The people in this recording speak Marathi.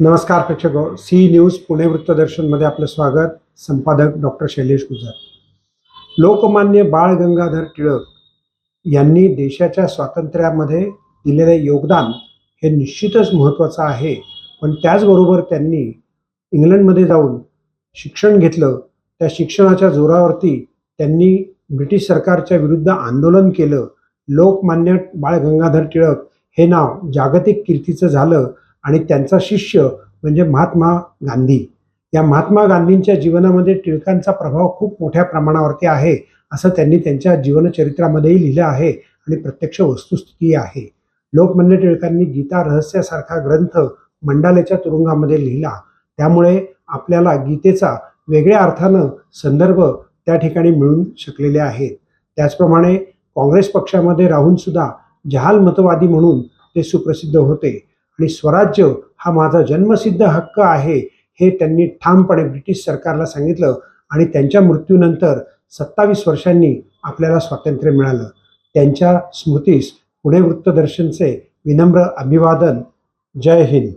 नमस्कार प्रेक्षक सी न्यूज पुणे वृत्तदर्शनमध्ये आपलं स्वागत. संपादक डॉक्टर शैलेश गुजर. लोकमान्य बाळ गंगाधर टिळक यांनी देशाच्या स्वातंत्र्यामध्ये दिलेले योगदान हे निश्चितच महत्त्वाचं आहे. पण त्याचबरोबर त्यांनी इंग्लंडमध्ये जाऊन शिक्षण घेतलं. त्या शिक्षणाच्या जोरावरती त्यांनी ब्रिटिश सरकारच्या विरुद्ध आंदोलन केलं. लोकमान्य बाळ गंगाधर टिळक हे नाव जागतिक कीर्तीचं झालं. आणि त्यांचा शिष्य म्हणजे महात्मा गांधी. या महात्मा गांधींच्या जीवनामध्ये टिळकांचा प्रभाव खूप मोठ्या प्रमाणावरती आहे असं त्यांनी त्यांच्या जीवनचरित्रामध्येही लिहिलं आहे आणि प्रत्यक्ष वस्तुस्थिती आहे. लोकमान्य टिळकांनी गीता रहस्यासारखा ग्रंथ मंडालेच्या तुरुंगामध्ये लिहिला. त्यामुळे आपल्याला गीतेचा वेगळ्या अर्थानं संदर्भ त्या ठिकाणी मिळून शकलेले आहेत. त्याचप्रमाणे काँग्रेस पक्षामध्ये राहून सुद्धा जहाल मतवादी म्हणून ते सुप्रसिद्ध होते. आणि स्वराज्य हा माझा जन्मसिद्ध हक्क आहे हे त्यांनी ठामपणे ब्रिटिश सरकारला सांगितलं आणि त्यांच्या मृत्यूनंतर सत्तावीस वर्षांनी आपल्याला स्वातंत्र्य मिळालं. त्यांच्या स्मृतीस पुणे वृत्तदर्शनचे विनम्र अभिवादन. जय हिंद.